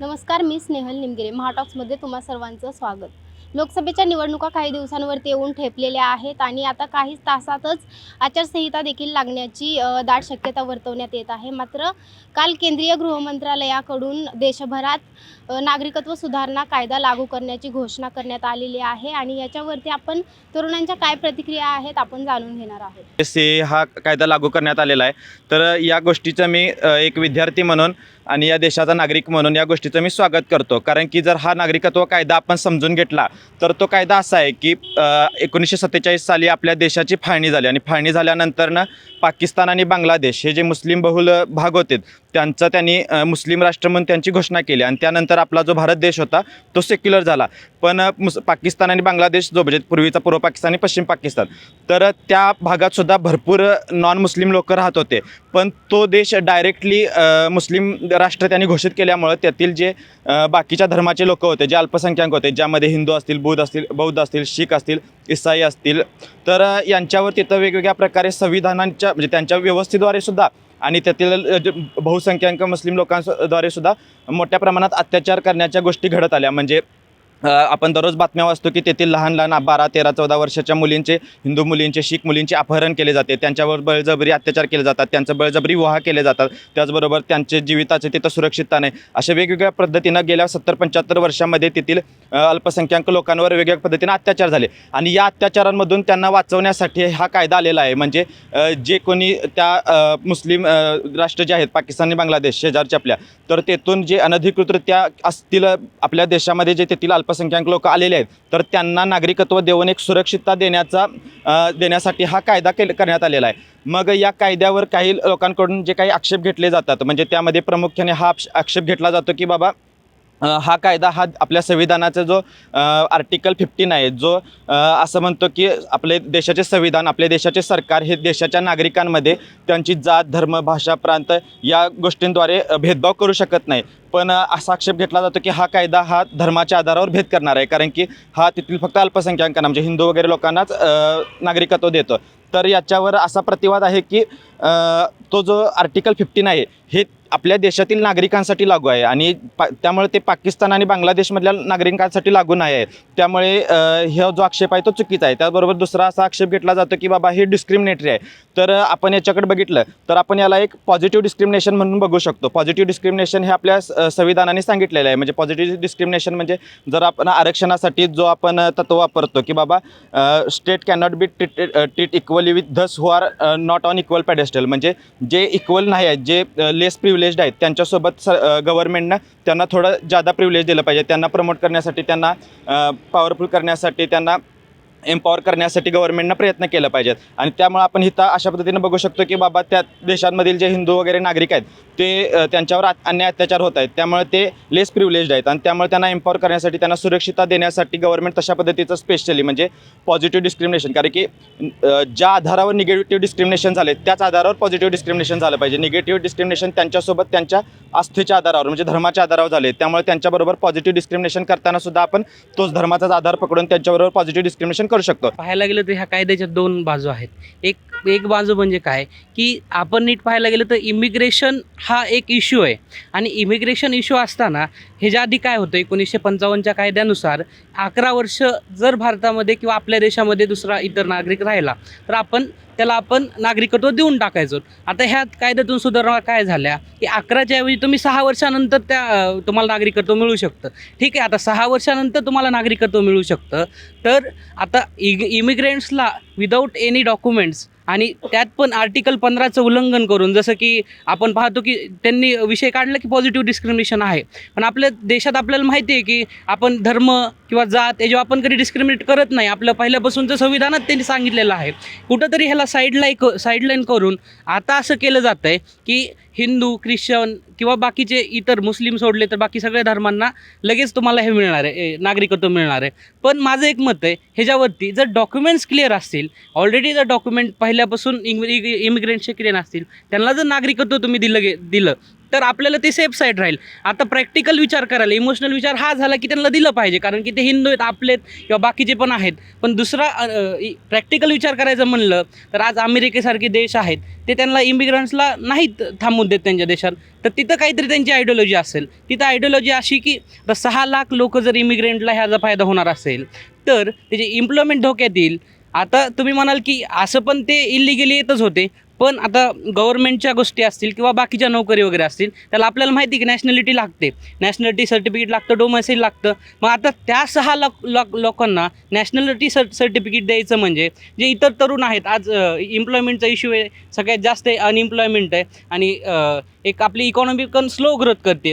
नमस्कार मी स्नेहल निमगिरे. महाटॉक्समध्ये तुम्हा सर्वांचं स्वागत. लोकसभेच्या निवडणुका काही दिवसांवरती येऊन ठेपलेल्या आहेत आणि आता काही तासातच आचारसंहिता देखील लागण्याची दाट शक्यता वर्तवण्यात येत आहे. मात्र काल केंद्रीय गृहमंत्रालयाकडून देशभरात नागरिकत्व सुधारणा कायदा लागू करण्याची घोषणा करण्यात आलेली आहे आणि याच्यावरती आपण तरुणांच्या काय प्रतिक्रिया आहेत आपण जाणून घेणार आहोत. हा कायदा लागू करण्यात आलेला आहे. तर या गोष्टीचं मी एक विद्यार्थी म्हणून आणि या देशाचा नागरिक म्हणून या गोष्टीचं मी स्वागत करतो. कारण की जर हा नागरिकत्व कायदा आपण समजून घेतला तर तो कायदा असा आहे की एकोणीसशे सत्तेचाळीस साली आपल्या देशाची फाळणी झाली. आणि फाळणी झाल्यानंतरनं पाकिस्तान आणि बांगलादेश हे जे मुस्लिम बहुल भाग होते त्यांचं त्यांनी मुस्लिम राष्ट्र म्हणून त्यांची घोषणा केली आणि त्यानंतर आपला जो भारत देश होता तो सेक्युलर झाला. पण मुस पाकिस्तान आणि बांगलादेश जो म्हणजे पूर्वीचा पूर्व पाकिस्तान आणि पश्चिम पाकिस्तान तर त्या भागात सुद्धा भरपूर नॉन मुस्लिम लोक राहत होते. पण तो देश डायरेक्टली मुस्लिम राष्ट्र त्यांनी घोषित केल्यामुळं त्यातील जे बाकीच्या धर्माचे लोक होते जे अल्पसंख्याक होते ज्यामध्ये हिंदू असतील बौद्ध असतील बौद्ध असतील शीख असतील इसाई असतील तर यांच्यावर तिथं वेगवेगळ्या प्रकारे संविधानांच्या म्हणजे त्यांच्या व्यवस्थेद्वारे सुद्धा आणि त्यातील बहुसंख्याक मुस्लिम लोकांद्वारे सुद्धा मोठ्या प्रमाणात अत्याचार करण्याच्या गोष्टी घडत आल्या. म्हणजे आपण दररोज बातम्या वाचतो की तेथील लहान लहान बारा तेरा चौदा वर्षाच्या मुलींचे हिंदू मुलींचे शीख मुलींचे अपहरण केले जाते. त्यांच्यावर बळजबरी अत्याचार केले जातात. त्यांचं बळजबरी विवाह केले जातात. त्याचबरोबर त्यांचे जीविताचे तिथं सुरक्षितता नाही. अशा वेगवेगळ्या पद्धतीनं गेल्या सत्तर पंच्याहत्तर वर्षामध्ये तेथील अल्पसंख्याक लोकांवर वेगवेगळ्या पद्धतीनं अत्याचार झाले. आणि या अत्याचारांमधून त्यांना वाचवण्यासाठी हा कायदा आलेला आहे. म्हणजे जे कोणी त्या मुस्लिम राष्ट्र जे आहेत पाकिस्तान आणि बांगलादेश शेजारच्या आपल्या तर तेथून जे अनधिकृतरित्या असतील आपल्या देशामध्ये जे तेथील अल्पसंख्याक लोक आलेले आहेत. तर त्यांना नागरिकत्व देऊन एक सुरक्षितता देण्याचा देण्यासाठी हा कायदा केल करण्यात आलेला आहे. मग या कायद्यावर काही लोकांकडून जे काही आक्षेप घेतले जातात म्हणजे त्यामध्ये प्रामुख्याने हा आक्षेप घेतला जातो की बाबा हा कायदा हा आपल्या संविधानाचा जो आर्टिकल फिफ्टीन आहे जो असं म्हणतो की आपले देशाचे संविधान आपल्या देशाचे सरकार हे देशाच्या नागरिकांमध्ये त्यांची जात धर्म भाषा प्रांत या गोष्टींद्वारे भेदभाव करू शकत नाही. पण असा आक्षेप घेतला जातो की हा कायदा हा धर्माच्या आधारावर भेद करणार आहे. कारण की हा तिथील फक्त अल्पसंख्याकांना म्हणजे हिंदू वगैरे लोकांनाच नागरिकत्व देतो. तर याच्यावर असा प्रतिवाद आहे की तो जो आर्टिकल फिफ्टीन आहे हे आपल्या देशातील नागरिकांसाठी लागू आहे. आणि पा त्यामुळे ते पाकिस्तान आणि बांगलादेशमधल्या नागरिकांसाठी लागू नाही आहे. त्यामुळे हा जो आक्षेप आहे तो चुकीचा आहे. त्याचबरोबर दुसरा असा आक्षेप घेतला जातो की बाबा हे डिस्क्रिमिनेटरी आहे. तर आपण याच्याकडे बघितलं तर आपण याला एक पॉझिटिव्ह डिस्क्रिमिनेशन म्हणून बघू शकतो. पॉझिटिव्ह डिस्क्रिमिनेशन हे आपल्या संविधानाने सांगितलेलं आहे. म्हणजे पॉझिटिव्ह डिस्क्रिमिनेशन म्हणजे जर आपण आरक्षणासाठी जो आपण तत्व वापरतो की बाबा state cannot be treat treat equally with those who are not on equal pedestal म्हणजे जे इक्वल नाही आहेत जे लेस प्रिव्हिलेज्ड आहेत त्यांच्यासोबत स गव्हर्नमेंटनं त्यांना थोडं जादा प्रिव्हिलेज दिलं पाहिजे. त्यांना प्रमोट करण्यासाठी त्यांना पॉवरफुल करण्यासाठी त्यांना एम्पॉवर करण्यासाठी गव्हर्नमेंटनं प्रयत्न केलं पाहिजेत. आणि त्यामुळे आपण इथं अशा पद्धतीनं बघू शकतो की बाबा त्या देशांमधील जे हिंदू वगैरे नागरिक आहेत ते त्यांच्यावर आ- अन्याय अत्याचार होत आहेत. त्यामुळे ते लेस प्रिव्हिलेज आहेत. आणि त्यामुळे त्यांना एम्पॉवर करण्यासाठी त्यांना सुरक्षितता देण्यासाठी गव्हर्नमेंट तशा पद्धतीचं स्पेशली म्हणजे पॉझिटिव्ह डिस्क्रिमिनेशन कारण की ज्या आधारावर निगेटिव्ह डिस्क्रिमिनेशन झाले त्याच आधारावर पॉझिटिव्ह डिस्क्रिमिनेशन झालं पाहिजे. निगेटिव्ह डिस्क्रिमिनेशन त्यांच्यासोबत त्यांच्या आस्थेच्या आधारावर म्हणजे धर्माच्या आधारावर झाले. त्यामुळे त्यांच्याबरोबर पॉझिटिव्ह डिस्क्रिमिनेशन करताना सुद्धा आपण तोच धर्माचाच आधार पकडून त्यांच्याबरोबर पॉझिटिव्ह डिस्क्रिमिनेशन करू शकतो. पाहायला गेलं तर ह्या कायद्याच्या दोन बाजू आहेत. एक एक बाजू म्हणजे काय? की आपण नीट पाहायला गेलं तर इमिग्रेशन हा एक इश्यू आहे. आणि इमिग्रेशन इश्यू असताना ह्याच्या आधी काय होतं? एकोणीसशे पंचावन्नच्या कायद्यानुसार अकरा वर्ष जर भारतामध्ये किंवा आपल्या देशामध्ये दुसरा इतर नागरिक राहिला तर आपण त्याला आपण नागरिकत्व देऊन टाकायचो. आता ह्या कायद्यातून सुधारणा काय झाल्या? की अकराच्या ऐवजी तुम्ही सहा वर्षानंतर त्या तुम्हाला नागरिकत्व मिळू शकतं. ठीक आहे आता सहा वर्षानंतर तुम्हाला नागरिकत्व मिळू शकतं. तर आता इग इमिग्रेंट्सला विदाऊट एनी डॉक्युमेंट्स आणि त्यात पण आर्टिकल पंधराचं उल्लंघन करून जसं की आपण पाहतो की त्यांनी विषय काढला की पॉझिटिव्ह डिस्क्रिमिनेशन आहे. पण आपल्या देशात आपल्याला माहिती आहे की आपण धर्म किंवा जात याच्यावर आपण कधी डिस्क्रिमिनेट करत नाही आपलं पहिल्यापासूनचं संविधानात त्यांनी सांगितलेलं आहे. कुठंतरी ह्याला साईडलाईन क साईडलाईन करून आता असं केलं जातं आहे की हिंदू ख्रिश्चन किंवा बाकीचे इतर मुस्लिम सोडले तर बाकी सगळ्या धर्मांना लगेच तुम्हाला हे मिळणार आहे ए, नागरिकत्व मिळणार आहे. पण माझं एक मत आहे ह्याच्यावरती जर डॉक्युमेंट्स क्लिअर असतील ऑलरेडी जर डॉक्युमेंट पहिल्यापासून इमिग्रेंटचे क्लिअर असतील त्यांना जर नागरिकत्व तुम्ही दिलं गे दिलं तर आपल्याला ते सेफ साईड राहील. आता प्रॅक्टिकल विचार करायला इमोशनल विचार हा झाला की त्यांना दिलं पाहिजे कारण की ते हिंदू आहेत आपले आहेत किंवा बाकीचे पण आहेत. पण दुसरा प्रॅक्टिकल विचार करायचं म्हणलं तर आज अमेरिकेसारखे देश आहेत ते त्यांना इमिग्रंट्सला नाहीत थांबून देत त्यांच्या देशात. तर तिथं काहीतरी त्यांची आयडिओलॉजी असेल. तिथं आयडिओलॉजी अशी की सहा लाख लोक जर इमिग्रेंटला ह्याचा फायदा होणार असेल तर त्याची इम्प्लॉयमेंट धोक्यात येईल. आता तुम्ही म्हणाल की असं पण ते इलिगली येतच होते. पण आता गव्हर्नमेंटच्या गोष्टी असतील किंवा बाकीच्या नोकरी वगैरे असतील त्याला आपल्याला माहिती आहे की नॅशनॅलिटी लागते. नॅशनॅलिटी सर्टिफिकेट लागतं डोमेसिल लागतं. मग आता त्या सहा लाख लोक लोकांना नॅशनॅलिटी सर सर्टिफिकेट द्यायचं म्हणजे जे इतर तरुण आहेत आज इम्प्लॉयमेंटचा इश्यू आहे सगळ्यात जास्त अनइम्प्लॉयमेंट आहे आणि एक आपली इकॉनॉमी पण स्लो ग्रोथ करते.